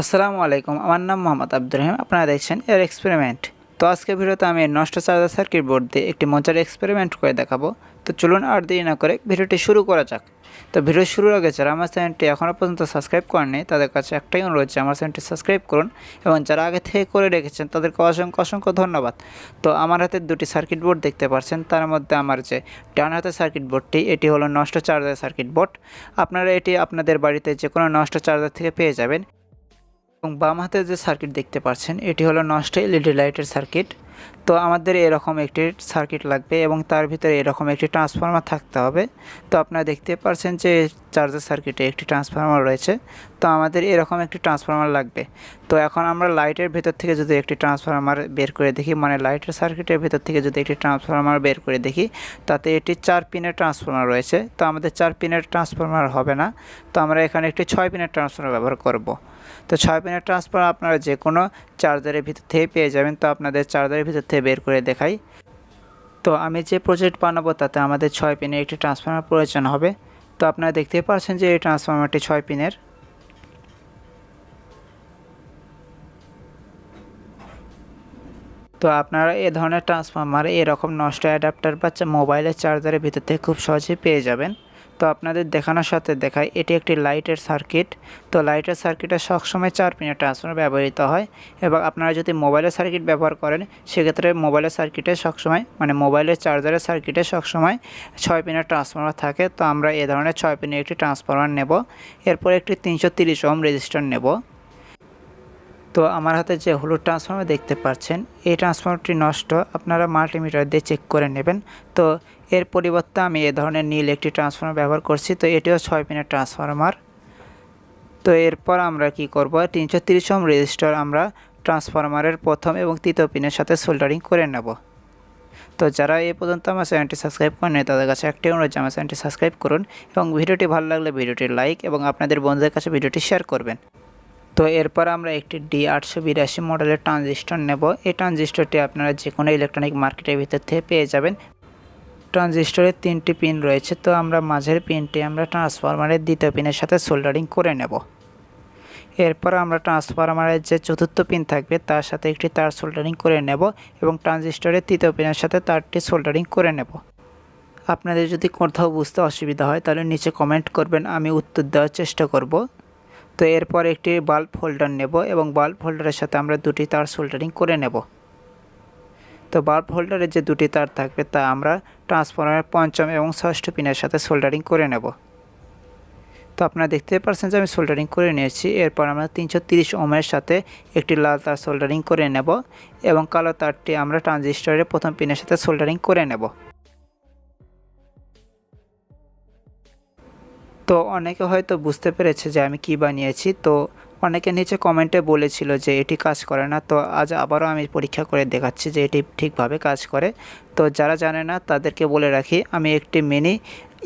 আসসালামু আলাইকুম, আমার নাম মোহাম্মদ আব্দুর রহিম, আপনারা দেখছেন এর এক্সপেরিমেন্ট তো আজকে ভিডিওতে আমি নষ্ট চার্জার সার্কিট বোর্ড দিয়ে একটি মজার এক্সপেরিমেন্ট করে দেখাবো। তো চলুন আর দেরি না করে ভিডিওটি শুরু করা যাক। তো ভিডিও শুরুর আগে যারা আমার চ্যানেলটি এখনও পর্যন্ত সাবস্ক্রাইব করেননি তাদের কাছে একটাই অনুরোধ যে আমার চ্যানেলটি সাবস্ক্রাইব করুন এবং যারা আগে থেকে করে রেখেছেন, তাদেরকে অসংখ্য অসংখ্য ধন্যবাদ। তো আমার হাতে দুটি সার্কিট বোর্ড দেখতে পাচ্ছেন, তার মধ্যে আমার যে ডান হাতের সার্কিট বোর্ডটি এটি হলো নষ্ট চার্জার সার্কিট বোর্ড আপনারা এটি আপনাদের বাড়িতে যে কোনো নষ্ট চার্জার থেকে পেয়ে যাবেন। এবং বাম হাতে যে সার্কিট দেখতে পাচ্ছেন এটি হলো নষ্ট এলইডি লাইটের সার্কিট তো আমাদের এরকম একটি সার্কিট লাগবে এবং তার ভিতরে এরকম একটি ট্রান্সফর্মার থাকতে হবে। তো আপনারা দেখতে পারছেন যে চার্জার সার্কিটে একটি ট্রান্সফর্মার রয়েছে। তো আমাদের এরকম একটি ট্রান্সফর্মার লাগবে। তো এখন আমরা লাইটের ভেতর থেকে যদি একটি ট্রান্সফর্মার বের করে দেখি মানে লাইটের সার্কিটের ভেতর থেকে যদি একটি ট্রান্সফর্মার বের করে দেখি, তাতে এটি চার পিনের ট্রান্সফর্মার রয়েছে। তো আমাদের চার পিনের ট্রান্সফর্মার হবে না। তো আমরা এখানে একটি ছয় পিনের ট্রান্সফর্মার ব্যবহার করব। তো ছয় পিনের ট্রান্সফর্মার আপনারা যে কোনো চার্জারের ভিতর থেকে পেয়ে যাবেন। তো আপনাদের চার্জারের ভিতর থেকে বের করে দেখাই। তো আমি যে প্রজেক্ট বানাবো তাতে আমাদের ছয় পিনের একটি ট্রান্সফর্মার প্রয়োজন হবে। তো আপনারা দেখতেই পাচ্ছেন যে এই ট্রান্সফর্মারটি ছয় পিনের। তো আপনারা এ ধরনের ট্রান্সফর্মার এরকম নষ্ট অ্যাডাপ্টার বা মোবাইলের চার্জারের ভিতর থেকে খুব সহজেই পেয়ে যাবেন। তো আপনাদের দেখানোর সাথে দেখায় এটি একটি লাইটের সার্কিট তো লাইটের সার্কিটে সবসময় চার পিনের ট্রান্সফর্মার ব্যবহৃত হয় এবং আপনারা যদি মোবাইলের সার্কিট ব্যবহার করেন, সেক্ষেত্রে মোবাইলের সার্কিটে সবসময় মানে মোবাইলের চার্জারের সার্কিটে সবসময় ছয় পিনের ট্রান্সফর্মার থাকে। তো আমরা এ ধরনের ছয় পিনের একটি ট্রান্সফর্মার নেব। এরপর একটি তিনশো তিরিশ ওম রেজিস্টার নেব। তো আমার হাতে যে হলুদ ট্রান্সফর্মার দেখতে পাচ্ছেন, এই ট্রান্সফর্মারটি নষ্ট, আপনারা মাল্টিমিটার দিয়ে চেক করে নেবেন। তো এর পরিবর্তে আমি এ ধরনের নীল একটি ট্রান্সফর্মার ব্যবহার করছি, তো এটিও ছয় পিনের ট্রান্সফর্মার তো এরপর আমরা কি করব, তিনশো তিরিশ ওম রেজিস্টার আমরা ট্রান্সফর্মারের প্রথম এবং তৃতীয় পিনের সাথে সোল্ডারিং করে নেব। তো যারা এ পর্যন্ত আমার চ্যানেলটি সাবস্ক্রাইব করেন তাদের কাছে একটি অনুরোধ আমার চ্যানেলটি সাবস্ক্রাইব করুন এবং ভিডিওটি ভালো লাগলে ভিডিওটি লাইক এবং আপনাদের বন্ধুদের কাছে ভিডিওটি শেয়ার করবেন। তো এরপর আমরা একটি ডি আটশো বিরাশি মডেলের ট্রানজিস্টর নেব। এই ট্রানজিস্টরটি আপনারা যে কোনো ইলেকট্রনিক মার্কেটের ভিতর থেকে পেয়ে যাবেন। ট্রানজিস্টরের তিনটি পিন রয়েছে, তো আমরা মাঝের পিনটি আমরা ট্রান্সফরমারের দ্বিতীয় পিনের সাথে সোল্ডারিং করে নেব। এরপর আমরা ট্রান্সফরমারের যে চতুর্থ পিন থাকবে, তার সাথে একটি তার সোল্ডারিং করে নেব এবং ট্রানজিস্টরের তৃতীয় পিনের সাথে তারটি সোল্ডারিং করে নেব। আপনাদের যদি কোথাও বুঝতে অসুবিধা হয়, তাহলে নিচে কমেন্ট করবেন, আমি উত্তর দেওয়ার চেষ্টা করব। তো এরপর একটি বাল্ব হোল্ডার নেব এবং বাল্ব হোল্ডারের সাথে আমরা দুটি তার সোল্ডারিং করে নেব। তো বাল্ব হোল্ডারের যে দুটি তার থাকবে তা আমরা ট্রান্সফরমারের পঞ্চম এবং ষষ্ঠ পিনের সাথে সোল্ডারিং করে নেব। তো আপনারা দেখতে পাচ্ছেন যে আমি সোল্ডারিং করে নিয়েছি, এরপর আমরা তিনশো তিরিশ ওমের সাথে একটি লাল তার সোল্ডারিং করে নেব এবং কালো তারটি আমরা ট্রানজিস্টরের প্রথম পিনের সাথে সোল্ডারিং করে নেব। তো অনেকে হয়তো বুঝতে পেরেছে যে আমি কি বানিয়েছি। তো অনেকে নিচে কমেন্টে বলেছিল যে এটি কাজ করে না। তো আজ আবারও আমি পরীক্ষা করে দেখাচ্ছি যে এটি ঠিকভাবে কাজ করে। তো যারা জানে না, তাদেরকে বলে রাখি, আমি একটি মিনি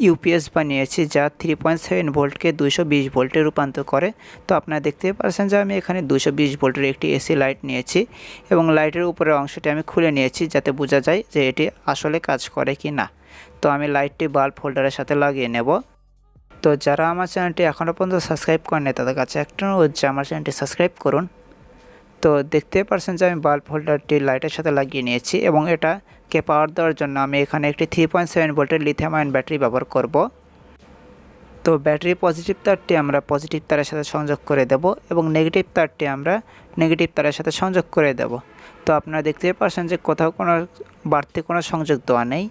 ইউপিএস বানিয়েছি যা থ্রি পয়েন্ট সেভেন ভোল্টকে দুশো বিশ ভোল্টে রূপান্তর করে। তো আপনারা দেখতে পাচ্ছেন যে আমি এখানে দুশো বিশ ভোল্টের একটি এসি লাইট নিয়েছি এবং লাইটের উপরের অংশটি আমি খুলে নিয়েছি যাতে বোঝা যায় যে এটি আসলে কাজ করে কি না তো আমি লাইটটি বাল্ব হোল্ডারের সাথে লাগিয়ে নেব। তো যারা আমার চ্যানেলটি এখনও পর্যন্ত সাবস্ক্রাইব করেনি তাদের কাছে একটা অনুরোধ যে আমার চ্যানেলটি সাবস্ক্রাইব করুন। তো দেখতে পারছেন যে আমি বাল্ব হোল্ডারটি লাইটের সাথে লাগিয়ে নিয়েছি এবং এটাকে পাওয়ার দেওয়ার জন্য আমি এখানে একটি থ্রি পয়েন্ট সেভেন ভোল্টের লিথিয়াম আয়ন ব্যাটারি ব্যবহার করব। তো ব্যাটারি পজিটিভ তারটি আমরা পজিটিভ তারের সাথে সংযোগ করে দেব এবং নেগেটিভ তারটি আমরা নেগেটিভ তারের সাথে সংযোগ করে দেব। তো আপনারা দেখতে পারছেন যে কোথাও কোনো বাড়তি কোনো সংযোগ দেওয়া নেই।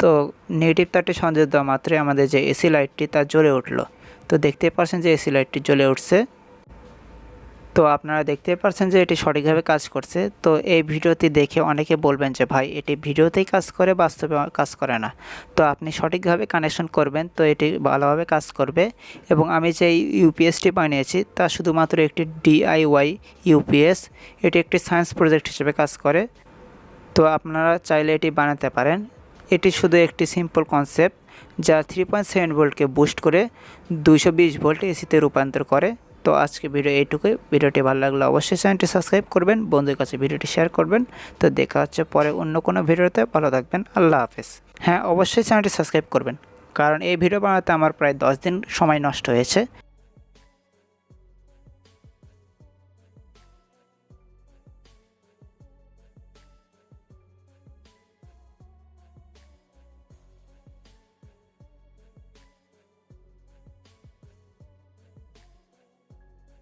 তো নেগেটিভ তারটি দেওয়া মাত্রই আমাদের যে এসি লাইটটি তা জ্বলে উঠল। তো দেখতে পাচ্ছেন যে এসি লাইটটি জ্বলে উঠছে। তো আপনারা দেখতে পাচ্ছেন যে এটি সঠিকভাবে কাজ করছে। তো এই ভিডিওটি দেখে অনেকে বলবেন যে, ভাই, এটি ভিডিওতেই কাজ করে, বাস্তবে কাজ করে না। তো আপনি সঠিকভাবে কানেকশন করবেন, তো এটি ভালোভাবে কাজ করবে। এবং আমি যে ইউপিএসটি বানিয়েছি, তা শুধুমাত্র একটি ডিআইওয়াই ইউপিএস এটি একটি সায়েন্স প্রজেক্ট হিসেবে কাজ করে। তো আপনারা চাইলে এটি বানাতে পারেন। এটি শুধু একটি সিম্পল কনসেপ্ট যা থ্রি পয়েন্ট সেভেন ভোল্টকে বুস্ট করে দুইশো বিশ ভোল্ট এসিতে রূপান্তর করে। তো আজকে ভিডিও এইটুকুই। ভিডিওটি ভালো লাগলে অবশ্যই চ্যানেলটি সাবস্ক্রাইব করবেন বন্ধুর কাছে ভিডিওটি শেয়ার করবেন। তো দেখা হচ্ছে পরে অন্য কোনো ভিডিওতে। ভালো থাকবেন। আল্লাহ হাফেজ। হ্যাঁ অবশ্যই চ্যানেলটি সাবস্ক্রাইব করবেন। কারণ এই ভিডিও বানাতে আমার প্রায় দশ দিন সময় নষ্ট হয়েছে।